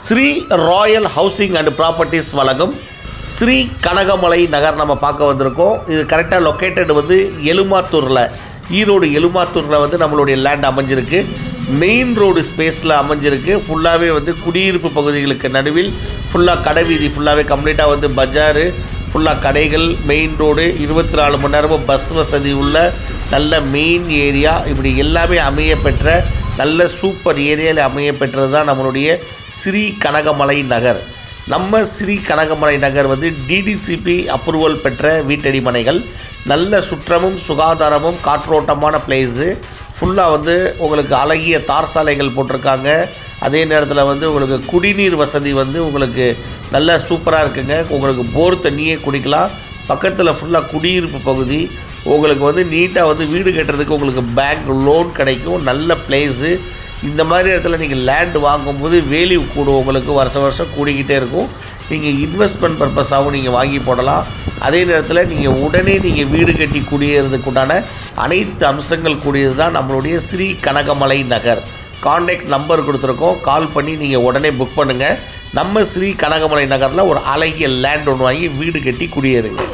Sri Royal Housing and Properties வழங்கும் ஸ்ரீ கனகமலை நகர் நம்ம பார்க்க வந்திருக்கோம். இது கரெக்டாக லொக்கேட்டட் வந்து எலுமாத்தூரில். ஈரோடு எலுமாத்தூரில் வந்து நம்மளுடைய லேண்ட் அமைஞ்சிருக்கு. மெயின் ரோடு ஸ்பேஸில் அமைஞ்சிருக்கு. ஃபுல்லாகவே வந்து குடியிருப்பு பகுதிகளுக்கு நடுவில் ஃபுல்லாக கடை வீதி ஃபுல்லாகவே கம்ப்ளீட்டாக வந்து பஜாரு ஃபுல்லாக கடைகள் மெயின் ரோடு இருபத்தி நாலு மணி நேரமும் பஸ் வசதி உள்ள நல்ல மெயின் ஏரியா இப்படி எல்லாமே அமைய பெற்ற நல்ல சூப்பர் ஏரியாவில் அமைய பெற்றது தான் நம்மளுடைய ஸ்ரீ கனகமலை நகர். நம்ம ஸ்ரீ கனகமலை நகர் வந்து டிடிசிபி அப்ரூவல் பெற்ற வீட்டடி மனைகள் நல்ல சுற்றமும் சுகாதாரமும் காற்றோட்டமான பிளேஸு ஃபுல்லாக வந்து உங்களுக்கு அழகிய தார் சாலைகள் போட்டிருக்காங்க. அதே நேரத்தில் வந்து உங்களுக்கு குடிநீர் வசதி வந்து உங்களுக்கு நல்ல சூப்பராக இருக்குங்க. உங்களுக்கு போர் தண்ணியே குடிக்கலாம். பக்கத்தில் ஃபுல்லாக குடியிருப்பு பகுதி. உங்களுக்கு வந்து நீட்டாக வந்து வீடு கட்டுறதுக்கு உங்களுக்கு பேங்க் லோன் கிடைக்கும். நல்ல பிளேஸு இந்த மாதிரி இடத்துல நீங்கள் லேண்ட் வாங்கும்போது வேல்யூ கூடும். உங்களுக்கு வருஷம் வருஷம் கூடிக்கிட்டே இருக்கும். நீங்கள் இன்வெஸ்ட்மெண்ட் பர்பஸாகவும் நீங்கள் வாங்கி போடலாம். அதே நேரத்தில் நீங்கள் உடனே நீங்கள் வீடு கட்டி குடியேறதுக்குண்டான அனைத்து அம்சங்கள் கூடியது தான் நம்மளுடைய ஸ்ரீ கனகமலை நகர். காண்டாக்ட் நம்பர் கொடுத்துருக்கோம். கால் பண்ணி நீங்கள் உடனே புக் பண்ணுங்கள் நம்ம ஸ்ரீ கனகமலை நகரில் ஒரு அழகிய லேண்ட் ஒன்று வாங்கி வீடு கட்டி குடியேறுங்க.